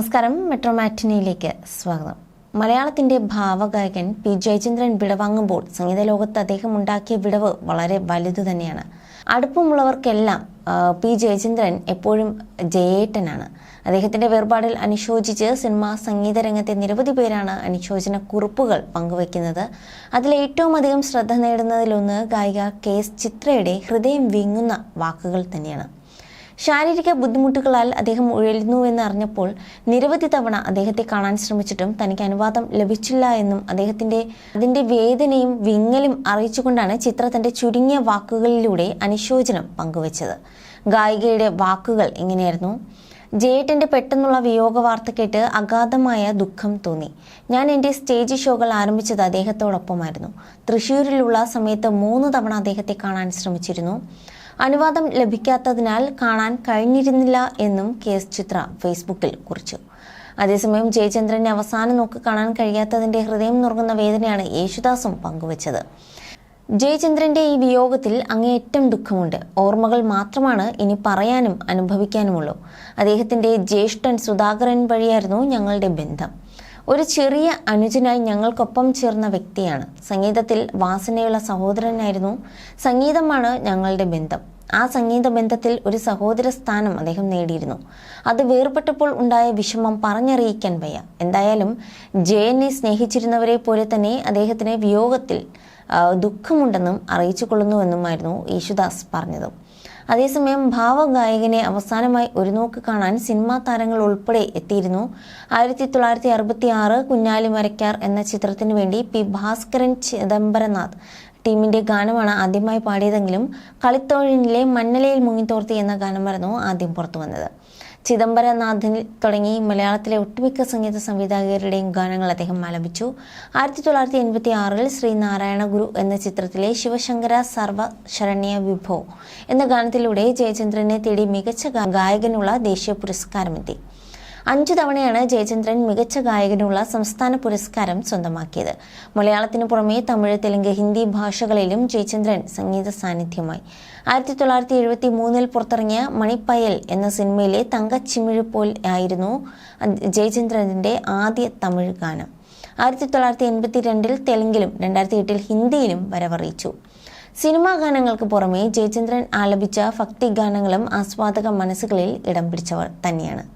നമസ്കാരം. മെട്രോ മാറ്റിനിയിലേക്ക് സ്വാഗതം. മലയാളത്തിന്റെ ഭാവഗായകൻ പി. ജയചന്ദ്രൻ വിടവാങ്ങുമ്പോൾ സംഗീത ലോകത്ത് അദ്ദേഹം ഉണ്ടാക്കിയ വിടവ് വളരെ വലുത് തന്നെയാണ്. അടുപ്പമുള്ളവർക്കെല്ലാം പി. ജയചന്ദ്രൻ എപ്പോഴും ജയേട്ടനാണ്. അദ്ദേഹത്തിന്റെ വേർപാടിൽ അനുശോചിച്ച് സിനിമാ സംഗീത രംഗത്തെ നിരവധി പേരാണ് അനുശോചന കുറിപ്പുകൾ പങ്കുവയ്ക്കുന്നത്. അതിൽ ഏറ്റവും അധികം ശ്രദ്ധ നേടുന്നതിലൊന്ന് ഗായിക കെ. എസ്. ചിത്രയുടെ ഹൃദയം വിങ്ങുന്ന വാക്കുകൾ തന്നെയാണ്. ശാരീരിക ബുദ്ധിമുട്ടുകളാൽ അദ്ദേഹം ഉഴലുന്നുവെന്ന് അറിഞ്ഞപ്പോൾ നിരവധി തവണ അദ്ദേഹത്തെ കാണാൻ ശ്രമിച്ചിട്ടും തനിക്ക് അനുവാദം ലഭിച്ചില്ല എന്നും അദ്ദേഹത്തിന്റെ അതിന്റെ വേദനയും വിങ്ങലും അറിയിച്ചുകൊണ്ടാണ് ചിത്ര തന്റെ ചുരുങ്ങിയ വാക്കുകളിലൂടെ അനുശോചനം പങ്കുവച്ചത്. ഗായികയുടെ വാക്കുകൾ ഇങ്ങനെയായിരുന്നു ജയേട്ടന്റെ പെട്ടെന്നുള്ള വിയോഗ വാർത്ത കേട്ട് അഗാധമായ ദുഃഖം തോന്നി. ഞാൻ എന്റെ സ്റ്റേജ് ഷോകൾ ആരംഭിച്ചത് അദ്ദേഹത്തോടൊപ്പമായിരുന്നു. തൃശ്ശൂരിലുള്ള സമയത്ത് മൂന്ന് തവണ അദ്ദേഹത്തെ കാണാൻ ശ്രമിച്ചിരുന്നു. അനുവാദം ലഭിക്കാത്തതിനാൽ കാണാൻ കഴിഞ്ഞിരുന്നില്ല എന്നും കെ എസ് ചിത്ര ഫേസ്ബുക്കിൽ കുറിച്ചു. അതേസമയം ജയചന്ദ്രനെ അവസാനം നോക്കി കാണാൻ കഴിയാത്തതിന്റെ ഹൃദയം നുറുങ്ങുന്ന വേദനയാണ് യേശുദാസും പങ്കുവച്ചത്. ജയചന്ദ്രന്റെ ഈ വിയോഗത്തിൽ അങ്ങേയറ്റം ദുഃഖമുണ്ട്. ഓർമ്മകൾ മാത്രമാണ് ഇനി പറയാനും അനുഭവിക്കാനുമുള്ളൂ. അദ്ദേഹത്തിന്റെ ജ്യേഷ്ഠൻ സുധാകരൻ വഴിയായിരുന്നു ഞങ്ങളുടെ ബന്ധം. ഒരു ചെറിയ അനുജനായി ഞങ്ങൾക്കൊപ്പം ചേർന്ന വ്യക്തിയാണ്. സംഗീതത്തിൽ വാസനയുള്ള സഹോദരനായിരുന്നു. സംഗീതമാണ് ഞങ്ങളുടെ ബന്ധം. ആ സംഗീത ബന്ധത്തിൽ ഒരു സഹോദര സ്ഥാനം അദ്ദേഹം നേടിയിരുന്നു. അത് വേർപെട്ടപ്പോൾ ഉണ്ടായ വിഷമം പറഞ്ഞറിയിക്കാൻ വയ്യ. എന്തായാലും ജയനെ സ്നേഹിച്ചിരുന്നവരെ പോലെ തന്നെ അദ്ദേഹത്തിന് വിയോഗത്തിൽ ദുഃഖമുണ്ടെന്നും അറിയിച്ചു കൊള്ളുന്നുവെന്നുമായിരുന്നു യേശുദാസ് പറഞ്ഞത്. അതേസമയം ഭാവഗായകനെ അവസാനമായി ഒരു നോക്ക് കാണാൻ സിനിമാ താരങ്ങൾ ഉൾപ്പെടെ എത്തിയിരുന്നു. ആയിരത്തി തൊള്ളായിരത്തി അറുപത്തി ആറ് കുഞ്ഞാലി മരക്കാർ എന്ന ചിത്രത്തിനു വേണ്ടി പി ഭാസ്കരൻ ചിദംബരനാഥ് ടീമിന്റെ ഗാനമാണ് ആദ്യമായി പാടിയതെങ്കിലും കളിത്തോഴിനിലെ മണ്ണലയിൽ മുങ്ങിത്തോർത്തി എന്ന ഗാനമായിരുന്നു ആദ്യം പുറത്തു വന്നത് ചിദംബരനാഥിൽ തുടങ്ങി മലയാളത്തിലെ ഒട്ടുമിക്ക സംഗീത സംവിധായകരുടെയും ഗാനങ്ങൾ അദ്ദേഹം ആലപിച്ചു. ആയിരത്തി തൊള്ളായിരത്തി എൺപത്തി ആറിൽ ശ്രീ നാരായണ ഗുരു എന്ന ചിത്രത്തിലെ ശിവശങ്കര സർവ ശരണ്യ വിഭോ എന്ന ഗാനത്തിലൂടെ ജയചന്ദ്രനെ തേടി മികച്ച ഗായകനുള്ള ദേശീയ പുരസ്കാരമെത്തി. അഞ്ചു തവണയാണ് ജയചന്ദ്രൻ മികച്ച ഗായകനുള്ള സംസ്ഥാന പുരസ്കാരം സ്വന്തമാക്കിയത്. മലയാളത്തിന് പുറമെ തമിഴ് തെലുങ്ക് ഹിന്ദി ഭാഷകളിലും ജയചന്ദ്രൻ സംഗീത സാന്നിധ്യമായി. ആയിരത്തി തൊള്ളായിരത്തി എഴുപത്തി മൂന്നിൽ പുറത്തിറങ്ങിയ മണിപ്പയൽ എന്ന സിനിമയിലെ തങ്കച്ചിമിഴ് പോൽ ആയിരുന്നു ജയചന്ദ്രന്റെ ആദ്യ തമിഴ് ഗാനം. ആയിരത്തി തൊള്ളായിരത്തി എൺപത്തി രണ്ടിൽ തെലുങ്കിലും രണ്ടായിരത്തി എട്ടിൽ ഹിന്ദിയിലും വരവറിയിച്ചു. സിനിമാ ഗാനങ്ങൾക്ക് പുറമെ ജയചന്ദ്രൻ ആലപിച്ച ഭക്തി ഗാനങ്ങളും ആസ്വാദക മനസ്സുകളിൽ ഇടം പിടിച്ചവർ തന്നെയാണ്.